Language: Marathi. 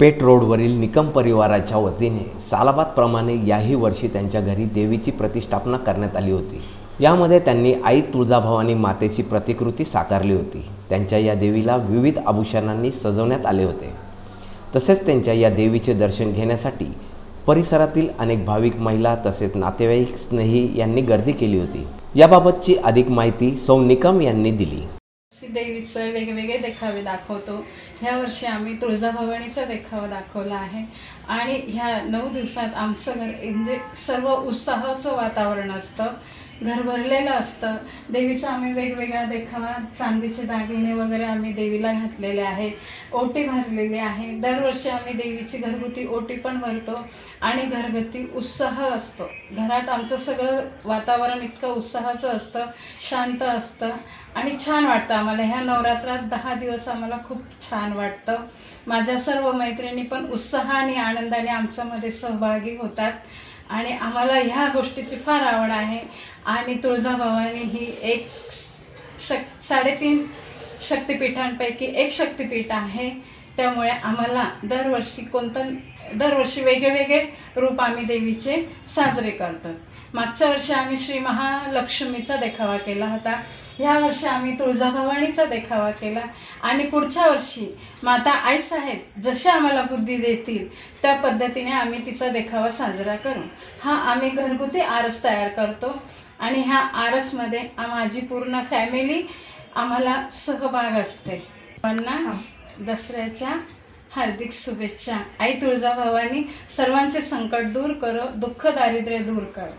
पेट रोडवरील निकम परिवाराच्या वतीने सालाबादप्रमाणे याही वर्षी त्यांच्या घरी देवीची प्रतिष्ठापना करण्यात आली होती. यामध्ये त्यांनी आई तुळजाभवानी मातेची प्रतिकृती साकारली होती. त्यांच्या या देवीला विविध आभूषणांनी सजवण्यात आले होते. तसेच त्यांच्या या देवीचे दर्शन घेण्यासाठी परिसरातील अनेक भाविक महिला तसेच नातेवाईक स्नेही यांनी गर्दी केली होती. याबाबतची अधिक माहिती सौ निकम यांनी दिली. देवीचं वेगवेगळे देखावे दाखवतो. ह्या वर्षी आम्ही तुळजाभवानीचा देखावा दाखवला आहे. आणि ह्या नऊ दिवसात आमचं घर म्हणजे सर्व उत्साहाचं वातावरण असतं. घर भरलेलं असतं. देवीचा आम्ही वेगवेगळ्या देखावा चांदीचे दागिने वगैरे आम्ही देवीला घातलेले आहे ओटी भरलेली आहे. दरवर्षी आम्ही देवीची घरगुती ओटी पण भरतो आणि घरगुती उत्साह असतो. घरात आमचं सगळं वातावरण इतकं उत्साहाचं असतं शांत असतं आणि छान वाटतं आम्हाला. ह्या नवरात्रात दहा दिवस आम्हाला खूप छान वाटतं. माझ्या सर्व मैत्रिणी पण उत्साहाने आनंदाने आमच्यामध्ये सहभागी होतात. आणि आम्हाला ह्या गोष्टीची फार आवड आहे. आणि तुळजाभवानी ही एक शक साडेतीन शक्तिपीठांपैकी एक शक्तिपीठ आहे. त्यामुळे आम्हाला दरवर्षी कोणतं दरवर्षी वेगळे वेगळे रूप आम्ही देवीचे साजरे करतो. मागच्या वर्षी आम्ही श्री महालक्ष्मीचा देखावा केला होता. ह्या वर्षी आम्ही तुळजाभवानीचा देखावा केला. आणि पुढच्या वर्षी माता आईसाहेब जशा आम्हाला बुद्धी देतील त्या पद्धतीने आम्ही तिचा देखावा साजरा करू. हा आम्ही घरगुती आरस तयार करतो. आणि ह्या आरसमध्ये माझी पूर्ण फॅमिली आम्हाला सहभाग असते. सर्वांना दसऱ्याच्या हार्दिक शुभेच्छा. आई तुळजाभवानी सर्वांचे संकट दूर करो दुःख दारिद्र्य दूर करो.